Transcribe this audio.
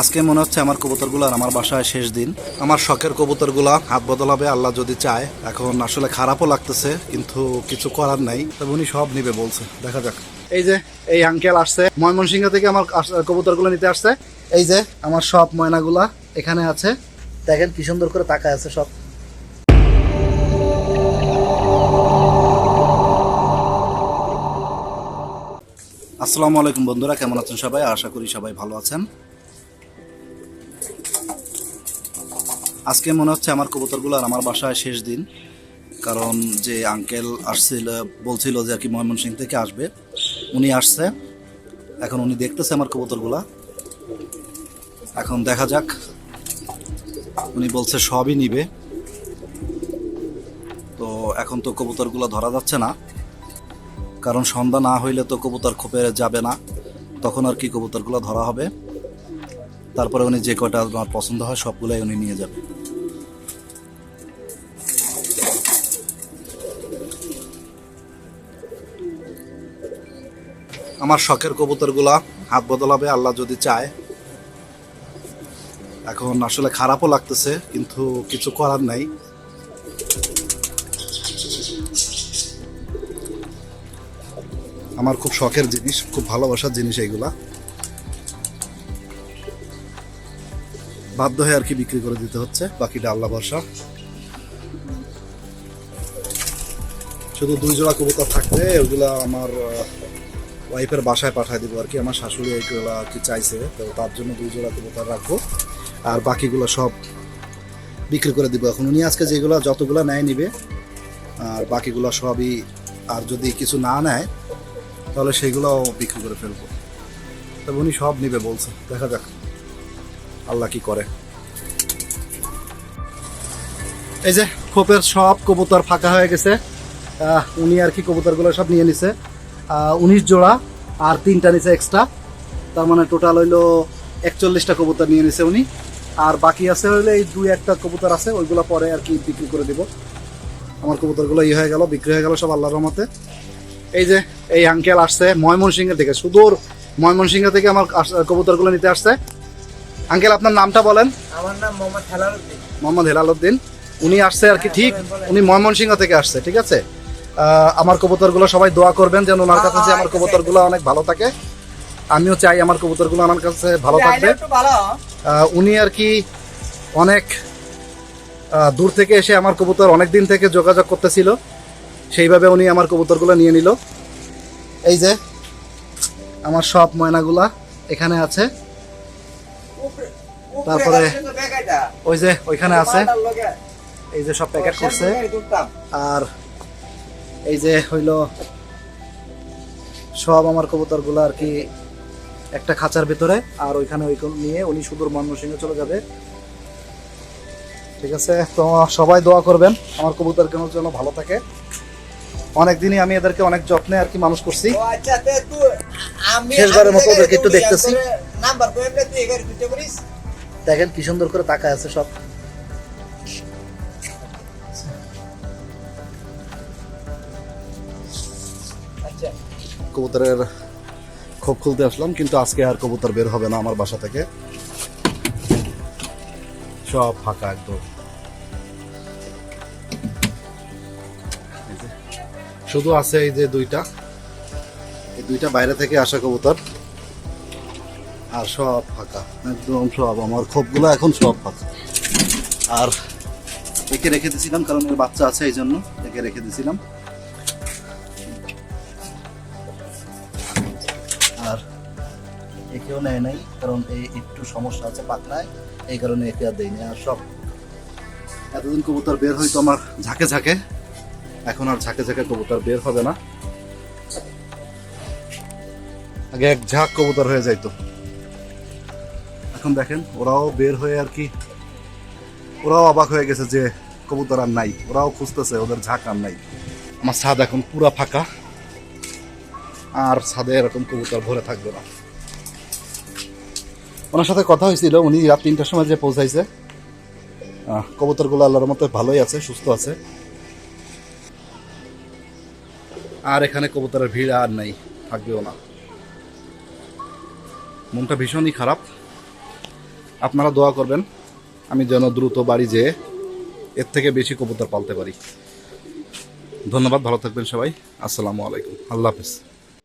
আজকে মনে হচ্ছে আমার কবুতরগুলো আর আমার বাসায় শেষ দিন। আমার শখের কবুতরগুলা হাত বদলাবে আল্লাহ যদি চায়। এখন আসলে খারাপও লাগতেছে, কিন্তু কিছু করার নাই। তবে উনি সব নিবে বলছে। দেখা যাক। এই যে, এই আঙ্কেল আসছে। ময়মনসিংহ থেকে আমার কবুতরগুলো নিতে আসছে। এই যে, আমার সব ময়নাগুলা এখানে আছে। দেখেন কি সুন্দর করে তাকায় আছে সব। আসসালামু আলাইকুম বন্ধুরা, কেমন আছেন সবাই? আশা করি সবাই ভালো আছেন। আজকে মনে হচ্ছে আমার কবুতরগুলো আর আমার বাসায় শেষ দিন। কারণ যে আঙ্কেল আসছিল, বলছিল যে আর কি ময়মনসিং থেকে আসবে। উনি আসছে। এখন উনি দেখতেছে আমার কবুতরগুলা। এখন দেখা যাক। উনি বলছে সবই নিবে। তো এখন তো কবুতরগুলো ধরা যাচ্ছে না। কারণ সন্ধ্যা না হইলে তো কবুতর খোপে যাবে না। তখন আর কি কবুতরগুলো ধরা হবে। তারপরে উনি যে কটা পছন্দ হয় সবগুলোই উনি নিয়ে যাবে। আমার শখের কবুতরগুলা হাত বদলাবে, আল্লাহ যদি চায়। এখন আসলে খারাপও লাগতেছে, কিন্তু কিছু করার নাই। আমার খুব শখের জিনিস, খুব ভালোবাসার জিনিস এইগুলা। বাধ্য হয়ে আর কি বিক্রি করে দিতে হচ্ছে, বাকিটা আল্লাহ ভরসা। শুধু দুই জোড়া কবুতর থাকবে, ওগুলা আমার ওয়াইফের বাসায় পাঠায় দিব আর কি। আমার শাশুড়ি এইগুলো আর কি চাইছে, তো তার জন্য দুই জোড়া কবুতর রাখব। আর বাকিগুলো সব বিক্রি করে দিব এখন। উনি আজকে যেগুলো যতগুলো নেয় নিবে। আর বাকিগুলো সবই আর যদি কিছু না নেয়, তাহলে সেগুলো বিক্রি করে ফেলব। তবে উনি সব নিবে বলছে। দেখা যাক আল্লাহ কি করে। এই যে, খোপের সব কবুতর ফাঁকা হয়ে গেছে। উনি আর কি কবুতরগুলো সব নিয়ে নিছে। উনিশ জোড়া আর তিনটা নিছে এক্সট্রা তার মানে টোটাল হইল একচল্লিশটা কবুতর নিয়ে নিছে উনি। আর বাকি আছে হইলে এই দুই একটা কবুতর আছে ওইগুলো পরে আর কি বিক্রি করে দিব। আমার কবুতরগুলো ই হয়ে গেল বিক্রি হয়ে গেল সব আল্লাহর রহমতে। এই যে এই আঙ্কেল আসছে ময়মনসিংহ থেকে সুদূর ময়মনসিংহ থেকে আমার কবুতরগুলো নিতে আসছে। আঙ্কেল আপনার নামটা বলেন। আমার নাম মোহাম্মদ হেলালুদ্দিন মোহাম্মদ হেলালুদ্দিন উনি আসছে আর কি ঠিক উনি ময়মনসিংহ থেকে আসছে ঠিক আছে? আমার কবুতরগুলো সবাই দোয়া করবেন যেন ওনার কাছে যে আমার কবুতরগুলো অনেক ভালো থাকে। আমিও চাই আমার কবুতরগুলো আমার কাছে ভালো থাকবে। উনি আর কি অনেক দূর থেকে এসে আমার কবুতর অনেক দিন থেকে যোগাযোগ করতেছিল। সেইভাবে উনি আমার কবুতরগুলো নিয়ে নিল। এই যে আমার সব ময়নাগুলা এখানে আছে। তারপরে ওই যে ওইখানে আছে। এই যে সব প্যাকেট করছে। আর এই যে হইল সব আমার কবুতরগুলো আর কি একটা খাঁচার ভিতরে আর ওইখানে ওই নিয়ে উনি সুদূর ময়মনসিংহে চলে যাবে। ঠিক আছে? তো সবাই দোয়া করবেন আমার কবুতর কেন যেন ভালো থাকে। অনেক দিনই আমি এদেরকে অনেক যত্নে আর কি মানুষ করছি। শেষবারের মতো ওদেরকে একটু দেখতেছি। করিস। দেখেন কি সুন্দর করে তাকায় আছে সব। কবুতরের খোপ খুলতে আসলাম, কিন্তু আজকে আর কবুতর বের হবে না আমার বাসা থেকে। সব ফাঁকা একদম। শুধু আছে এই যে দুইটা। এই দুইটা বাইরে থেকে আসা কবুতর। আর সব ফাঁকা, একদম সব। আমার খোপগুলো এখন সব ফাঁকা। আর একে রেখে দিয়েছিলাম কারণ এর বাচ্চা আছে, এই জন্য একে রেখে দিয়েছিলাম একেও নেয় নাই, কারণ এই একটু সমস্যা আছে পাতলায় এই কারণে একে আর দেয়নি। আর সব, এতদিন কবুতর বের হইতো আমার ঝাঁকে ঝাঁকে, এখন আর ঝাঁকে ঝাঁকে কবুতর বের হবে না। আগে এক ঝাঁক কবুতর হয়ে যাইতো। এখন দেখেন, ওরাও বের হয়ে আর কি, ওরাও অবাক হয়ে গেছে যে কবুতর আর নাই, ওরাও খুঁজতেছে, ওদের ঝাঁক আর নাই। আমার ছাদ এখন পুরা ফাঁকা, আর ছাদে এরকম কবুতর ভরে থাকবে না। ওনার সাথে কথা হয়েছিল, উনি রাত তিনটার সময় যে পৌঁছাইছে। কবুতরগুলো আল্লাহর মতো ভালোই আছে, সুস্থ আছে। আর এখানে কবুতরের ভিড় আর নাই, থাকবেও না। মনটা ভীষণই খারাপ। আপনারা দোয়া করবেন, আমি যেন দ্রুত বাড়ি যেয়ে এর থেকে বেশি কবুতর পালতে পারি। ধন্যবাদ, ভালো থাকবেন সবাই। আসসালামু আলাইকুম। আল্লাহ হাফিজ।